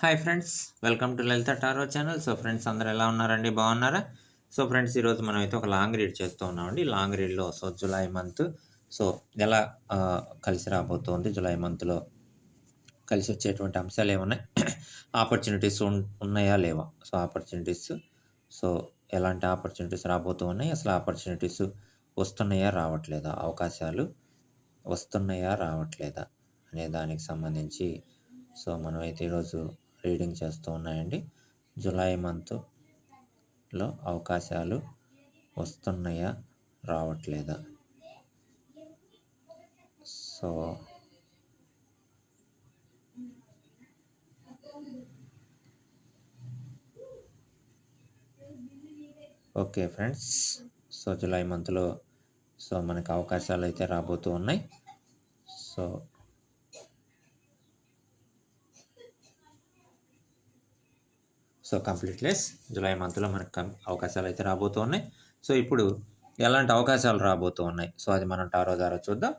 Hi friends welcome to Lalitha tarot channel. So friends అందరు ఎలా ఉన్నారండి? బాగున్నారా? సో ఫ్రెండ్స్ ఈరోజు మనం అయితే ఒక లాంగ్ రీడ్ చేస్తూ ఉన్నామండి. లాంగ్ రీడ్లో సో జులై మంత్ సో ఎలా కలిసి రాబోతోంది జులై మంత్లో కలిసి వచ్చేటువంటి అంశాలు ఏమున్నాయి? ఆపర్చునిటీస్ ఉన్నాయా లేవా? సో ఆపర్చునిటీస్ సో ఎలాంటి ఆపర్చునిటీస్ రాబోతూ ఉన్నాయి అసలు ఆపర్చునిటీస్ వస్తున్నాయా రావట్లేదా? అవకాశాలు వస్తున్నాయా రావట్లేదా? అనే దానికి సంబంధించి సో మనం అయితే ఈరోజు రీడింగ్ చేస్తూ ఉన్నాయండి. జూలై మంత్లో అవకాశాలు వస్తున్నాయా? రావట్లేదా? So okay friends. So July మంత్లో సో మనకి అవకాశాలు అయితే రాబోతూ ఉన్నాయి. సో సో కంప్లీట్లెస్ జూలై మంత్లో మనకు అవకాశాలు అయితే రాబోతూ ఉన్నాయి సో ఇప్పుడు ఎలాంటి అవకాశాలు రాబోతూ ఉన్నాయి సో అది మనం టారో ద్వారా చూద్దాం.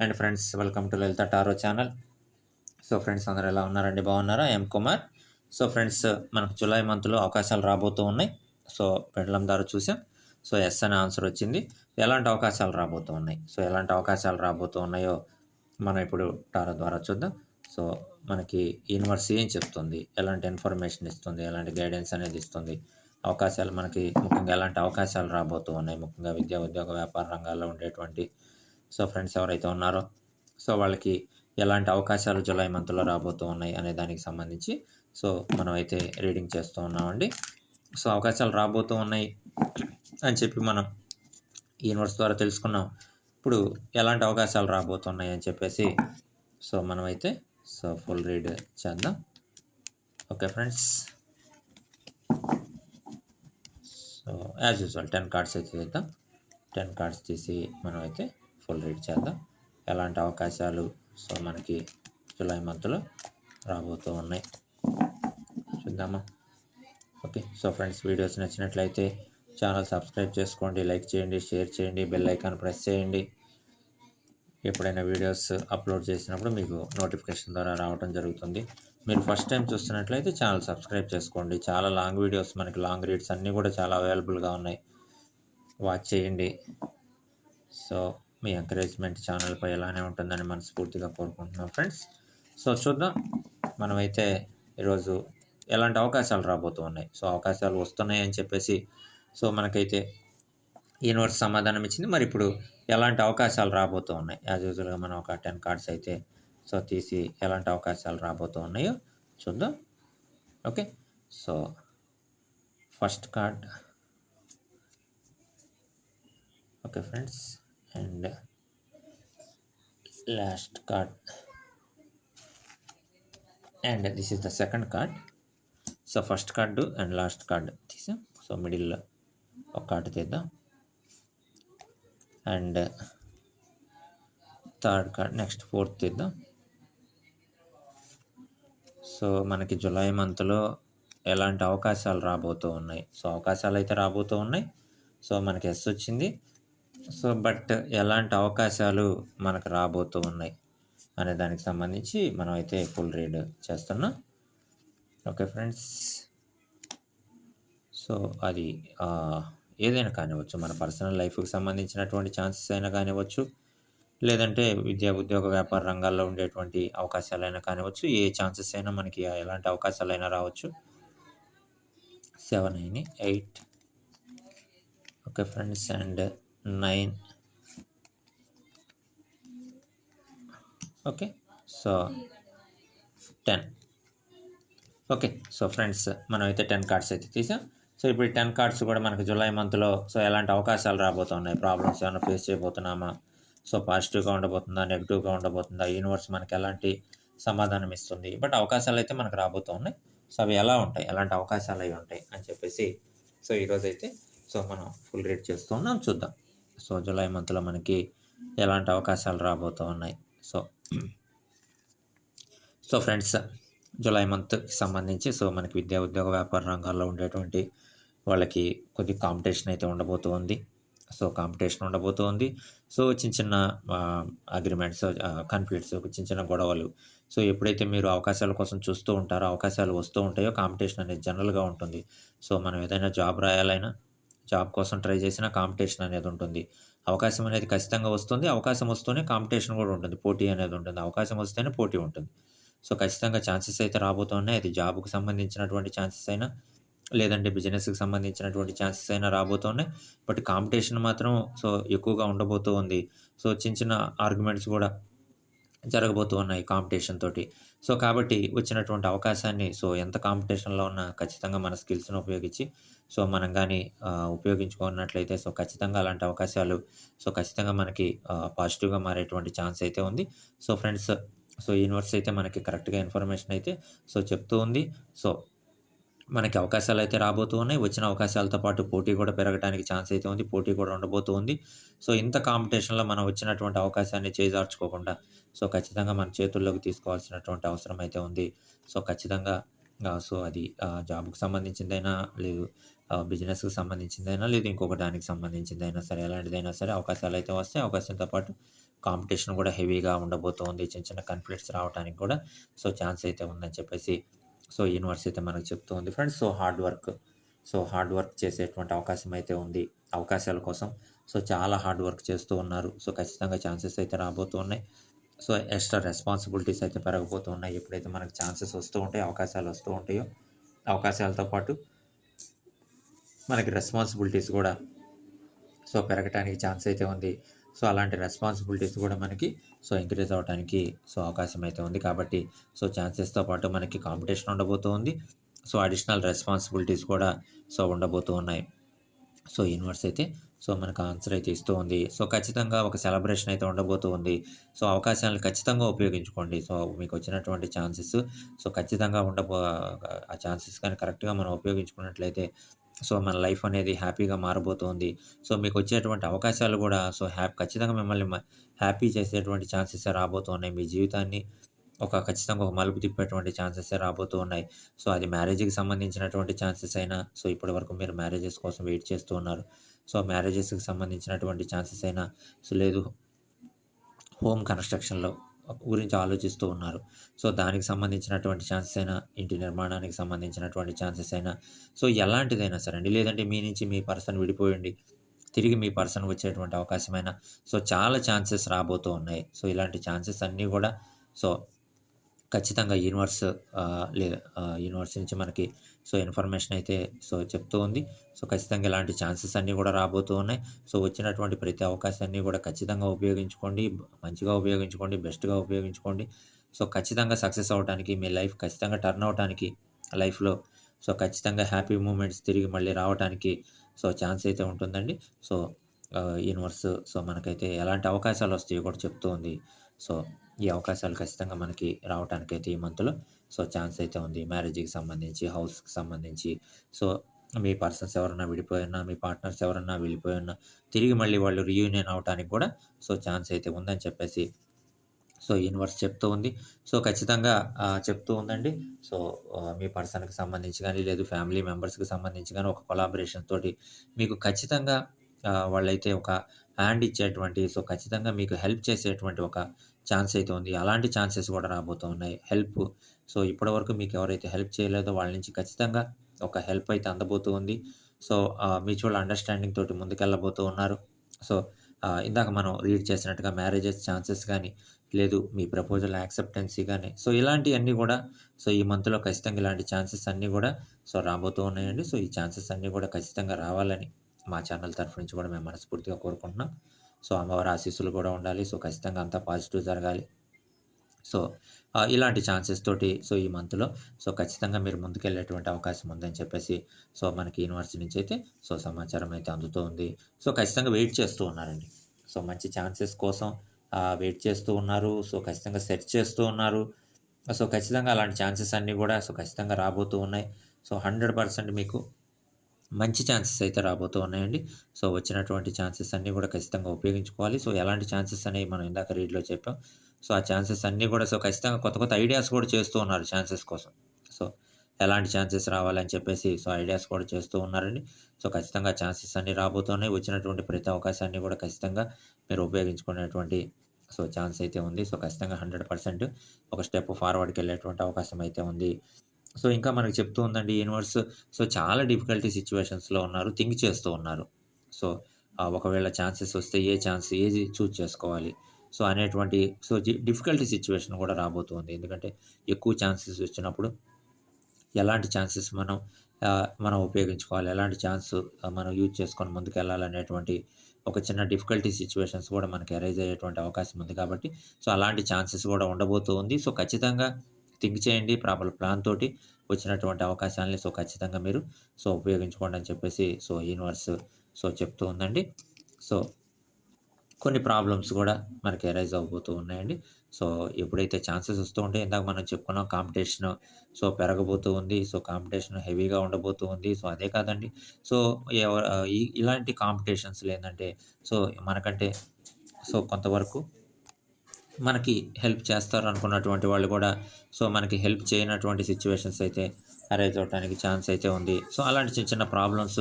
And friends welcome to Lalitha tarot channel. So friends అందరూ ఎలా ఉన్నారండి? బాగున్నారా? ఎం కుమార్. సో ఫ్రెండ్స్ మనకు జూలై మంత్లో అవకాశాలు రాబోతూ ఉన్నాయి సో పెండలం ద్వారా చూసాం. సో ఎస్ అనే ఆన్సర్ వచ్చింది. ఎలాంటి అవకాశాలు రాబోతూ ఉన్నాయి సో ఎలాంటి అవకాశాలు రాబోతూ ఉన్నాయో మనం ఇప్పుడు టారో ద్వారా చూద్దాం. సో మనకి యూనివర్సిటీ ఏం చెప్తుంది? ఎలాంటి ఇన్ఫర్మేషన్ ఇస్తుంది? ఎలాంటి గైడెన్స్ అనేది ఇస్తుంది? అవకాశాలు మనకి ముఖ్యంగా ఎలాంటి అవకాశాలు రాబోతూ ఉన్నాయి? ముఖ్యంగా విద్యా ఉద్యోగ వ్యాపార రంగాల్లో ఉండేటువంటి సో ఫ్రెండ్స్ ఎవరైతే ఉన్నారో సో వాళ్ళకి ఎలాంటి అవకాశాలు జూలై మంత్లో రాబోతూ ఉన్నాయి అనే దానికి సంబంధించి సో మనం అయితే రీడింగ్ చేస్తూ ఉన్నామండి. సో అవకాశాలు రాబోతూ ఉన్నాయి అని చెప్పి మనం యూనివర్స్ ద్వారా తెలుసుకున్నాం. ఇప్పుడు ఎలాంటి అవకాశాలు రాబోతున్నాయి అని చెప్పేసి సో మనమైతే సో ఫుల్ రీడ్ చేద్దాం okay friends so as usual ten cards అయితే చేద్దాం. టెన్ కార్డ్స్ తీసి మనం అయితే ఫుల్ రీడ్ చేద్దాం. ఎలాంటి అవకాశాలు? సో మనకి జూలై మంత్లో రాబోతూ ఉన్నాయి. చూద్దామా? ఓకే సో ఫ్రెండ్స్ వీడియోస్ నచ్చినట్లయితే ఛానల్ సబ్స్క్రైబ్ చేసుకోండి లైక్ చేయండి షేర్ చేయండి బెల్ ఐకాన్ ప్రెస్ చేయండి. ఎప్పుడైనా వీడియోస్ అప్లోడ్ చేసినప్పుడు మీకు నోటిఫికేషన్ ద్వారా రావడం జరుగుతుంది. మీరు ఫస్ట్ టైం చూస్తున్నట్లయితే ఛానల్ సబ్స్క్రైబ్ చేసుకోండి. చాలా లాంగ్ వీడియోస్ మనకి లాంగ్ రీడ్స్ అన్నీ కూడా చాలా అవైలబుల్గా ఉన్నాయి. వాచ్ చేయండి. సో మీ ఎంకరేజ్మెంట్ ఛానల్పై ఎలానే ఉంటుందని మనస్ఫూర్తిగా కోరుకుంటున్నాం ఫ్రెండ్స్. సో చూద్దాం. మనమైతే ఈరోజు ఎలాంటి అవకాశాలు రాబోతూ ఉన్నాయి సో అవకాశాలు వస్తున్నాయి అని చెప్పేసి సో మనకైతే యూనివర్స్ సమాధానం ఇచ్చింది. మరి ఇప్పుడు ఎలాంటి అవకాశాలు రాబోతూ ఉన్నాయి? యాజ్ యూజువల్గా మనం ఒక టెన్ కార్డ్స్ అయితే సో తీసి ఎలాంటి అవకాశాలు రాబోతూ ఉన్నాయో చూద్దాం. Okay so first card okay friends and last card and this is the second card so first card and last card తీసాం. సో మిడిల్లో ఒక కార్డు తీద్దాం. And third card next fourth ఇద్దాం సో మనకి జూలై మంత్లో ఎలాంటి అవకాశాలు రాబోతూ ఉన్నాయి? సో అవకాశాలు అయితే రాబోతూ ఉన్నాయి. సో మనకి ఎస్ వచ్చింది. సో బట్ ఎలాంటి అవకాశాలు మనకు రాబోతూ ఉన్నాయి అనే దానికి సంబంధించి మనం అయితే ఫుల్ రీడ్ చేస్తున్నాం. Okay friends. సో అది ఏదైనా కానివ్వచ్చు మన పర్సనల్ లైఫ్కి సంబంధించినటువంటి ఛాన్సెస్ అయినా కానివ్వచ్చు లేదంటే విద్యా ఉద్యోగ వ్యాపార రంగాల్లో ఉండేటువంటి అవకాశాలైనా కానివ్వచ్చు ఏ ఛాన్సెస్ అయినా మనకి ఎలాంటి అవకాశాలైనా రావచ్చు. సెవెన్ అయిన eight okay friends and nine okay so ten okay so friends మనం అయితే టెన్ కార్డ్స్ అయితే తీసాం. సో ఇప్పుడు టెన్ కార్డ్స్ కూడా మనకి జూలై మంత్లో సో ఎలాంటి అవకాశాలు రాబోతున్నాయి? ప్రాబ్లమ్స్ ఏమైనా ఫేస్ చేయబోతున్నామా? సో పాజిటివ్గా ఉండబోతుందా? నెగిటివ్గా ఉండబోతుందా? యూనివర్స్ మనకి ఎలాంటి సమాధానం ఇస్తుంది? బట్ అవకాశాలు అయితే మనకు రాబోతున్నాయి. సో అవి ఎలా ఉంటాయి? ఎలాంటి అవకాశాలు అవి ఉంటాయి? అని చెప్పేసి సో ఈరోజు అయితే సో మనం ఫుల్ రీడ్ చేస్తున్నాం. చూద్దాం. సో జూలై మంత్లో మనకి ఎలాంటి అవకాశాలు రాబోతూ ఉన్నాయి సో సో ఫ్రెండ్స్ జూలై మంత్కి సంబంధించి సో మనకి విద్యా ఉద్యోగ వ్యాపార రంగాల్లో ఉండేటువంటి వాళ్ళకి కొద్ది కాంపిటీషన్ అయితే ఉండబోతుంది. సో కాంపిటీషన్ ఉండబోతోంది. సో చిన్న చిన్న అగ్రిమెంట్స్ కాన్ఫ్లిక్ట్స్ చిన్న చిన్న గొడవలు. సో ఎప్పుడైతే మీరు అవకాశాల కోసం చూస్తూ ఉంటారో అవకాశాలు వస్తూ ఉంటాయో కాంపిటీషన్ అనేది జనరల్గా ఉంటుంది. సో మనం ఏదైనా జాబ్ రాయాలైనా జాబ్ కోసం ట్రై చేసినా కాంపిటీషన్ అనేది ఉంటుంది. అవకాశం అనేది ఖచ్చితంగా వస్తుంది. అవకాశం వస్తూనే కాంపిటీషన్ కూడా ఉంటుంది. పోటీ అనేది ఉంటుంది. అవకాశం వస్తేనే పోటీ ఉంటుంది. సో ఖచ్చితంగా ఛాన్సెస్ అయితే రాబోతున్నాయి. అది జాబ్కు సంబంధించినటువంటి ఛాన్సెస్ అయినా లేదంటే బిజినెస్కి సంబంధించినటువంటి ఛాన్సెస్ అయినా రాబోతున్నాయి. బట్ కాంపిటీషన్ మాత్రం సో ఎక్కువగా ఉండబోతూ ఉంది. సో చిన్న చిన్న ఆర్గ్యుమెంట్స్ కూడా జరగబోతూ ఉన్నాయి కాంపిటీషన్ తోటి. సో కాబట్టి వచ్చినటువంటి అవకాశాన్ని సో ఎంత కాంపిటీషన్లో ఉన్నా ఖచ్చితంగా మన స్కిల్స్ను ఉపయోగించి సో మనం కానీ ఉపయోగించుకున్నట్లయితే సో ఖచ్చితంగా అలాంటి అవకాశాలు సో ఖచ్చితంగా మనకి పాజిటివ్గా మారేటువంటి ఛాన్స్ అయితే ఉంది. సో ఫ్రెండ్స్ సో యూనివర్స్ అయితే మనకి కరెక్ట్గా ఇన్ఫర్మేషన్ అయితే సో చెప్తూ ఉంది. సో మనకి అవకాశాలు అయితే రాబోతూ ఉన్నాయి. వచ్చిన అవకాశాలతో పాటు పోటీ కూడా పెరగడానికి ఛాన్స్ అయితే ఉంది. పోటీ కూడా ఉండబోతూ ఉంది. సో ఇంత కాంపిటీషన్లో మనం వచ్చినటువంటి అవకాశాన్ని చేజార్చుకోకుండా సో ఖచ్చితంగా మన చేతుల్లోకి తీసుకోవాల్సినటువంటి అవసరం అయితే ఉంది. సో ఖచ్చితంగా సో అది జాబ్కి సంబంధించిందైనా లేదు బిజినెస్కి సంబంధించిందైనా లేదు ఇంకొక దానికి సంబంధించిందైనా సరే ఎలాంటిదైనా సరే అవకాశాలు అయితే వస్తాయి. అవకాశంతో పాటు కాంపిటీషన్ కూడా హెవీగా ఉండబోతోంది చిన్న చిన్న కన్ఫ్లిక్ట్స్ రావడానికి కూడా సో ఛాన్స్ అయితే ఉందని చెప్పేసి సో యూనివర్స్ అయితే మనకు చెప్తూ ఉంది. Friends so hard work. So hard work చేసేటువంటి అవకాశం అయితే ఉంది. అవకాశాల కోసం. సో చాలా హార్డ్ వర్క్ చేస్తూ ఉన్నారు. సో ఖచ్చితంగా ఛాన్సెస్ అయితే రాబోతూ ఉన్నాయి. సో ఎక్స్ట్రా రెస్పాన్సిబిలిటీస్ అయితే పెరగబోతూ ఉన్నాయి. ఎప్పుడైతే మనకు ఛాన్సెస్ వస్తూ ఉంటాయో అవకాశాలు వస్తూ ఉంటాయో అవకాశాలతో పాటు మనకి రెస్పాన్సిబిలిటీస్ కూడా సో పెరగటానికి ఛాన్స్ అయితే ఉంది. సో అలాంటి రెస్పాన్సిబిలిటీస్ కూడా మనకి సో ఇంక్రీజ్ అవ్వడానికి సో అవకాశం అయితే ఉంది కాబట్టి సో ఛాన్సెస్తో పాటు మనకి కాంపిటీషన్ ఉండబోతుంది. సో అడిషనల్ రెస్పాన్సిబిలిటీస్ కూడా సో ఉండబోతూ ఉన్నాయి సో యూనివర్స్ అయితే సో మనకు ఆన్సర్ అయితే ఇస్తూ ఉంది సో ఖచ్చితంగా ఒక సెలబ్రేషన్ అయితే ఉండబోతూ ఉంది సో అవకాశాలను ఖచ్చితంగా ఉపయోగించుకోండి. సో మీకు వచ్చినటువంటి ఛాన్సెస్ సో ఖచ్చితంగా ఉండబో ఆ ఛాన్సెస్ కానీ కరెక్ట్గా మనం ఉపయోగించుకున్నట్లయితే సో మన లైఫ్ అనేది హ్యాపీగా మారబోతోంది. సో మీకు వచ్చేటువంటి అవకాశాలు కూడా సో హ్యాపీ ఖచ్చితంగా మిమ్మల్ని హ్యాపీ చేసేటువంటి ఛాన్సెస్ రాబోతున్నాయి మీ జీవితాన్ని ఒక ఖచ్చితంగా ఒక మలుపు తిప్పేటువంటి ఛాన్సెస్ రాబోతూ ఉన్నాయి. సో అది మ్యారేజ్కి సంబంధించినటువంటి ఛాన్సెస్ అయినా సో ఇప్పటి వరకు మీరు మ్యారేజెస్ కోసం వెయిట్ చేస్తూ ఉన్నారు. సో మ్యారేజెస్కి సంబంధించినటువంటి ఛాన్సెస్ అయినా సో లేదు హోమ్ కన్స్ట్రక్షన్లో గురించి ఆలోచిస్తూ ఉన్నారు. సో దానికి సంబంధించినటువంటి ఛాన్సెస్ అయినా ఇంటి నిర్మాణానికి సంబంధించినటువంటి ఛాన్సెస్ అయినా సో ఎలాంటిదైనా సరే అండి లేదంటే మీ నుంచి మీ పర్సన్ విడిపోయండి తిరిగి మీ పర్సన్ వచ్చేటువంటి అవకాశమైనా సో చాలా ఛాన్సెస్ రాబోతూ ఉన్నాయి. సో ఇలాంటి ఛాన్సెస్ అన్నీ కూడా సో ఖచ్చితంగా యూనివర్స్ లేదా యూనివర్స్ నుంచి మనకి సో ఇన్ఫర్మేషన్ అయితే సో చెప్తూ ఉంది. సో ఖచ్చితంగా ఇలాంటి ఛాన్సెస్ అన్నీ కూడా రాబోతూ ఉన్నాయి. సో వచ్చినటువంటి ప్రతి అవకాశాన్ని కూడా ఖచ్చితంగా ఉపయోగించుకోండి. మంచిగా ఉపయోగించుకోండి. బెస్ట్గా ఉపయోగించుకోండి. సో ఖచ్చితంగా సక్సెస్ అవ్వడానికి మీ లైఫ్ ఖచ్చితంగా టర్న్ అవడానికి లైఫ్లో సో ఖచ్చితంగా హ్యాపీ మూమెంట్స్ తిరిగి మళ్ళీ రావడానికి సో ఛాన్స్ అయితే ఉంటుందండి. సో యూనివర్స్ సో మనకైతే ఎలాంటి అవకాశాలు వస్తాయో కూడా చెప్తూ ఉంది. సో ఈ అవకాశాలు ఖచ్చితంగా మనకి రావటానికైతే ఈ మంత్లో సో ఛాన్స్ అయితే ఉంది. మ్యారేజ్కి సంబంధించి హౌస్కి సంబంధించి. సో మీ పర్సన్స్ ఎవరన్నా విడిపోయినా మీ పార్ట్నర్స్ ఎవరన్నా వెళ్ళిపోయినా తిరిగి మళ్ళీ వాళ్ళు రీయూనియన్ అవడానికి కూడా సో ఛాన్స్ అయితే ఉందని చెప్పేసి సో యూనివర్స్ చెప్తూ ఉంది. సో ఖచ్చితంగా చెప్తూ ఉందండి. సో మీ పర్సన్కి సంబంధించి కానీ లేదు ఫ్యామిలీ మెంబర్స్కి సంబంధించి కానీ ఒక కొలాబరేషన్ తోటి మీకు ఖచ్చితంగా వాళ్ళైతే ఒక హ్యాండ్ ఇచ్చేటువంటి సో ఖచ్చితంగా మీకు హెల్ప్ చేసేటువంటి ఒక ఛాన్స్ అయితే ఉంది. అలాంటి ఛాన్సెస్ కూడా రాబోతూ ఉన్నాయి. హెల్ప్ సో ఇప్పటివరకు మీకు ఎవరైతే హెల్ప్ చేయలేదో వాళ్ళ నుంచి ఖచ్చితంగా ఒక హెల్ప్ అయితే అందబోతూ ఉంది. సో మ్యూచువల్ అండర్స్టాండింగ్ తోటి ముందుకెళ్ళబోతూ ఉన్నారు. సో ఇందాక మనం రీడ్ చేసినట్టుగా మ్యారేజెస్ ఛాన్సెస్ కానీ లేదు మీ ప్రపోజల్ యాక్సెప్టెన్సీ కానీ సో ఇలాంటివన్నీ కూడా సో ఈ మంత్లో ఖచ్చితంగా ఇలాంటి ఛాన్సెస్ అన్నీ కూడా సో రాబోతూ ఉన్నాయండి. సో ఈ ఛాన్సెస్ అన్నీ కూడా ఖచ్చితంగా రావాలని మా ఛానల్ తరఫు నుంచి కూడా మేము మనస్ఫూర్తిగా కోరుకుంటున్నాం. సో అమ్మవారి ఆశీస్సులు కూడా ఉండాలి. సో ఖచ్చితంగా అంతా పాజిటివ్ జరగాలి. సో ఇలాంటి ఛాన్సెస్ తోటి సో ఈ మంత్లో సో ఖచ్చితంగా మీరు ముందుకెళ్ళేటువంటి అవకాశం ఉందని చెప్పేసి సో మనకి యూనివర్సిటీ నుంచి అయితే సో సమాచారం అయితే అందుతూ ఉంది. సో ఖచ్చితంగా వెయిట్ చేస్తూ ఉన్నారండి. సో మంచి ఛాన్సెస్ కోసం వెయిట్ చేస్తూ ఉన్నారు. సో ఖచ్చితంగా సెర్చ్ చేస్తూ ఉన్నారు. సో ఖచ్చితంగా అలాంటి ఛాన్సెస్ అన్నీ కూడా సో ఖచ్చితంగా రాబోతూ ఉన్నాయి. సో హండ్రెడ్ పర్సెంట్ మీకు మంచి ఛాన్సెస్ అయితే రాబోతూ ఉన్నాయండి. సో వచ్చినటువంటి ఛాన్సెస్ అన్నీ కూడా ఖచ్చితంగా ఉపయోగించుకోవాలి. సో ఎలాంటి ఛాన్సెస్ అనేవి మనం ఇందాక రీడ్లో చెప్పాం. సో ఆ ఛాన్సెస్ అన్నీ కూడా సో ఖచ్చితంగా కొత్త కొత్త ఐడియాస్ కూడా చేస్తూ ఉన్నారు ఛాన్సెస్ కోసం. సో ఎలాంటి ఛాన్సెస్ రావాలని చెప్పేసి సో ఐడియాస్ కూడా చేస్తూ ఉన్నారండి. సో ఖచ్చితంగా ఛాన్సెస్ అన్నీ రాబోతున్నాయి. వచ్చినటువంటి ప్రతి అవకాశాన్ని కూడా ఖచ్చితంగా మీరు ఉపయోగించుకునేటువంటి సో ఛాన్స్ అయితే ఉంది. సో ఖచ్చితంగా హండ్రెడ్ పర్సెంట్ ఒక స్టెప్ ఫార్వర్డ్కి వెళ్ళేటువంటి అవకాశం అయితే ఉంది. సో ఇంకా మనకు చెప్తూ ఉందండి యూనివర్స్ సో చాలా డిఫికల్టీ సిచ్యువేషన్స్లో ఉన్నారు థింక్ చేస్తూ ఉన్నారు. సో ఒకవేళ ఛాన్సెస్ వస్తే ఏ ఛాన్స్ ఏది చూజ్ చేసుకోవాలి? సో అనేటువంటి సో డిఫికల్టీ సిచ్యువేషన్ కూడా రాబోతుంది. ఎందుకంటే ఎక్కువ ఛాన్సెస్ వచ్చినప్పుడు ఎలాంటి ఛాన్సెస్ మనం మనం ఉపయోగించుకోవాలి? ఎలాంటి ఛాన్స్ మనం యూజ్ చేసుకొని ముందుకు వెళ్ళాలనేటువంటి ఒక చిన్న డిఫికల్టీ సిచ్యువేషన్స్ కూడా మనకి అరైజ్ అయ్యేటువంటి అవకాశం ఉంది కాబట్టి సో అలాంటి ఛాన్సెస్ కూడా ఉండబోతూ ఉంది సో ఖచ్చితంగా థింక్ చేయండి. ప్రాపర్ ప్లాన్ తోటి వచ్చినటువంటి అవకాశాలని సో ఖచ్చితంగా మీరు సో ఉపయోగించుకోండి అని చెప్పేసి సో యూనివర్స్ సో చెప్తూ ఉందండి. సో కొన్ని ప్రాబ్లమ్స్ కూడా మనకి ఎరైజ్ అవబోతూ ఉన్నాయండి. సో ఎప్పుడైతే ఛాన్సెస్ వస్తూ ఉంటే ఇందాక మనం చెప్పుకున్నాం కాంపిటీషన్ సో పెరగబోతూ ఉంది. సో కాంపిటీషన్ హెవీగా ఉండబోతూ ఉంది. సో అదే కాదండి. సో ఇలాంటి కాంపిటీషన్స్ ఏంటంటే సో మనకంటే సో కొంతవరకు మనకి హెల్ప్ చేస్తారు అనుకున్నటువంటి వాళ్ళు కూడా సో మనకి హెల్ప్ చేయనటువంటి సిచ్యువేషన్స్ అయితే అరైజ్ అవడానికి ఛాన్స్ అయితే ఉంది. సో అలాంటి చిన్న చిన్న ప్రాబ్లమ్స్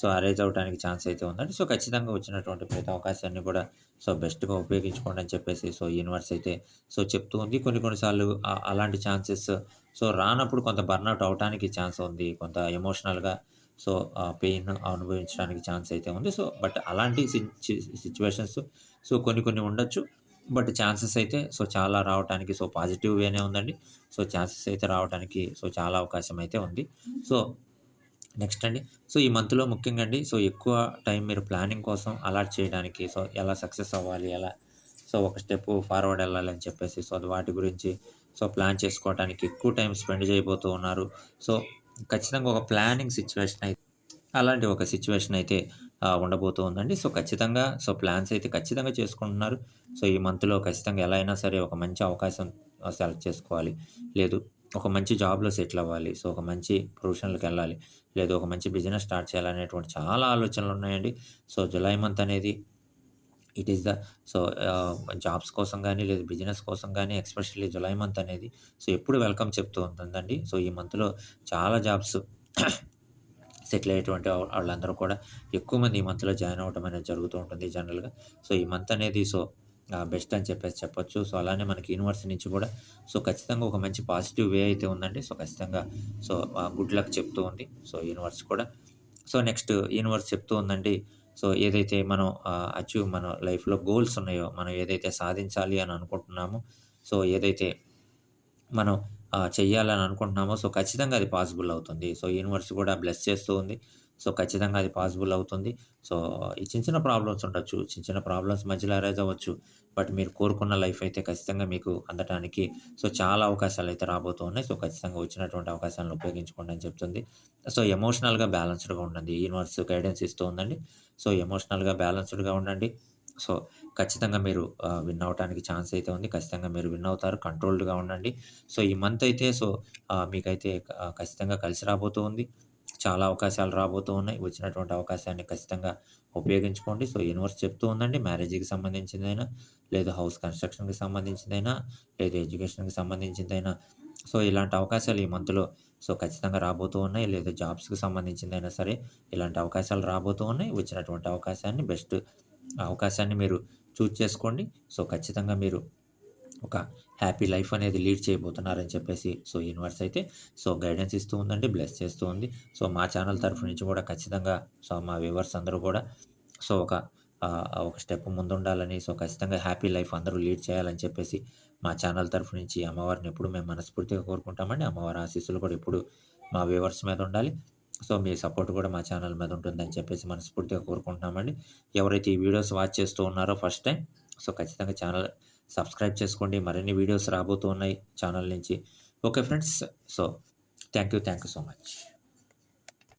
సో అరేజ్ అవడానికి ఛాన్స్ అయితే ఉందండి. సో ఖచ్చితంగా వచ్చినటువంటి ప్రతి అవకాశాన్ని కూడా సో బెస్ట్గా ఉపయోగించుకోండి అని చెప్పేసి సో యూనివర్స్ అయితే సో చెప్తూ ఉంది. కొన్ని కొన్నిసార్లు అలాంటి ఛాన్సెస్ సో రానప్పుడు కొంత బర్న్అవుట్ అవడానికి ఛాన్స్ ఉంది. కొంత ఎమోషనల్గా సో పెయిన్ అనుభవించడానికి ఛాన్స్ అయితే ఉంది. సో బట్ అలాంటి సిచ్యువేషన్స్ సో కొన్ని కొన్ని ఉండొచ్చు. బట్ ఛాన్సెస్ అయితే సో చాలా రావడానికి సో పాజిటివ్ వేనే ఉందండి. సో ఛాన్సెస్ అయితే రావడానికి సో చాలా అవకాశం అయితే ఉంది. సో నెక్స్ట్ అండి. సో ఈ మంత్లో ముఖ్యంగా అండి సో ఎక్కువ టైం మీరు ప్లానింగ్ కోసం అలాట్ చేయడానికి సో ఎలా సక్సెస్ అవ్వాలి ఎలా సో ఒక స్టెప్ ఫార్వర్డ్ వెళ్ళాలి అని చెప్పేసి సో అది వాటి గురించి సో ప్లాన్ చేసుకోవడానికి ఎక్కువ టైం స్పెండ్ చేయబోతూ ఉన్నారు. సో ఖచ్చితంగా ఒక ప్లానింగ్ సిచ్యువేషన్ అయితే అలాంటి ఒక సిచ్యువేషన్ అయితే ఉండబోతూ ఉందండి. సో ఖచ్చితంగా సో ప్లాన్స్ అయితే ఖచ్చితంగా చేసుకుంటున్నారు. సో ఈ మంత్లో ఖచ్చితంగా ఎలా అయినా సరే ఒక మంచి అవకాశం సెలెక్ట్ చేసుకోవాలి. లేదు ఒక మంచి జాబ్లో సెటిల్ అవ్వాలి. సో ఒక మంచి ప్రొఫెషన్లకు వెళ్ళాలి. లేదా ఒక మంచి బిజినెస్ స్టార్ట్ చేయాలనేటువంటి చాలా ఆలోచనలు ఉన్నాయండి. సో జులై మంత్ అనేది it is the so jobs కోసం కానీ లేదా బిజినెస్ కోసం కానీ ఎక్స్పెషల్లీ జులై మంత్ అనేది సో ఎప్పుడు వెల్కమ్ చెప్తూ ఉంటుందండి. సో ఈ మంత్లో చాలా జాబ్స్ సెటిల్ అయ్యేటువంటి వాళ్ళందరూ కూడా ఎక్కువ మంది ఈ మంత్లో జాయిన్ అవ్వడం అనేది జరుగుతూ ఉంటుంది జనరల్గా. సో ఈ మంత్ అనేది సో బెస్ట్ అని చెప్పేసి చెప్పొచ్చు. సో అలానే మనకి యూనివర్సిటీ నుంచి కూడా సో ఖచ్చితంగా ఒక మంచి పాజిటివ్ వే అయితే ఉందండి. సో ఖచ్చితంగా సో గుడ్ లక్ చెప్తూ ఉంది. సో యూనివర్స్ కూడా. సో నెక్స్ట్ యూనివర్స్ చెప్తూ ఉందండి. సో ఏదైతే మనం అచీవ్ మన లైఫ్లో గోల్స్ ఉన్నాయో మనం ఏదైతే సాధించాలి అని అనుకుంటున్నామో సో ఏదైతే మనం చెయ్యాలని అనుకుంటున్నామో సో ఖచ్చితంగా అది పాసిబుల్ అవుతుంది. సో యూనివర్స్ కూడా బ్లెస్ చేస్తూ ఉంది. సో ఖచ్చితంగా అది పాసిబుల్ అవుతుంది. సో ఈ చిన్న చిన్న ప్రాబ్లమ్స్ ఉండొచ్చు చిన్న చిన్న ప్రాబ్లమ్స్ మధ్యలో అరైజ్ అవ్వచ్చు. బట్ మీరు కోరుకున్న లైఫ్ అయితే ఖచ్చితంగా మీకు అందటానికి సో చాలా అవకాశాలు అయితే రాబోతూ ఉన్నాయి. సో ఖచ్చితంగా వచ్చినటువంటి అవకాశాలను ఉపయోగించుకోండి అని చెప్తుంది. సో ఎమోషనల్గా బ్యాలెన్స్డ్గా ఉండండి. యూనివర్స్ గైడెన్స్ ఇస్తూ ఉందండి సో ఎమోషనల్గా బ్యాలెన్స్డ్గా ఉండండి. సో ఖచ్చితంగా మీరు విన్ అవ్వటానికి ఛాన్స్ అయితే ఉంది. ఖచ్చితంగా మీరు విన్ అవుతారు. కంట్రోల్డ్గా ఉండండి. సో ఈ మంత్ అయితే సో మీకైతే ఖచ్చితంగా కలిసి రాబోతూ ఉంది. చాలా అవకాశాలు రాబోతూ ఉన్నాయి. వచ్చినటువంటి అవకాశాన్ని ఖచ్చితంగా ఉపయోగించుకోండి. సో యూనివర్స్ చెప్తూ ఉందండి మ్యారేజ్కి సంబంధించిందైనా లేదు హౌస్ కన్స్ట్రక్షన్కి సంబంధించిందైనా లేదు ఎడ్యుకేషన్కి సంబంధించిందైనా సో ఇలాంటి అవకాశాలు ఈ మంత్లో సో ఖచ్చితంగా రాబోతూ ఉన్నాయి. లేదా జాబ్స్కి సంబంధించిందైనా సరే ఇలాంటి అవకాశాలు రాబోతూ ఉన్నాయి. వచ్చినటువంటి అవకాశాన్ని బెస్ట్ అవకాశాన్ని మీరు చూజ్ చేసుకోండి. సో ఖచ్చితంగా మీరు ఒక హ్యాపీ లైఫ్ అనేది లీడ్ చేయబోతున్నారని చెప్పేసి సో యూనివర్స్ అయితే సో గైడెన్స్ ఇస్తూ ఉందండి బ్లెస్ చేస్తూ ఉంది. సో మా ఛానల్ తరఫు నుంచి కూడా ఖచ్చితంగా సో మా వ్యూవర్స్ అందరూ కూడా సో ఒక ఒక స్టెప్ ముందుండాలని సో ఖచ్చితంగా హ్యాపీ లైఫ్ అందరూ లీడ్ చేయాలని చెప్పేసి మా ఛానల్ తరఫు నుంచి అమ్మవారిని ఎప్పుడు మేము మనస్ఫూర్తిగా కోరుకుంటామండి. అమ్మవారి ఆశీస్సులు కూడా ఎప్పుడు మా వ్యూవర్స్ మీద ఉండాలి. సో మీ సపోర్ట్ కూడా మా ఛానల్ మీద ఉంటుందని చెప్పేసి మనస్ఫూర్తిగా కోరుకుంటున్నామండి. ఎవరైతే ఈ వీడియోస్ వాచ్ చేస్తూ ఉన్నారో ఫస్ట్ టైం సో ఖచ్చితంగా ఛానల్ సబ్స్క్రైబ్ చేసుకోండి. మరిన్ని వీడియోస్ రాబోతున్నాయి ఛానల్ నుంచి. Okay friends so thank you thank you so much.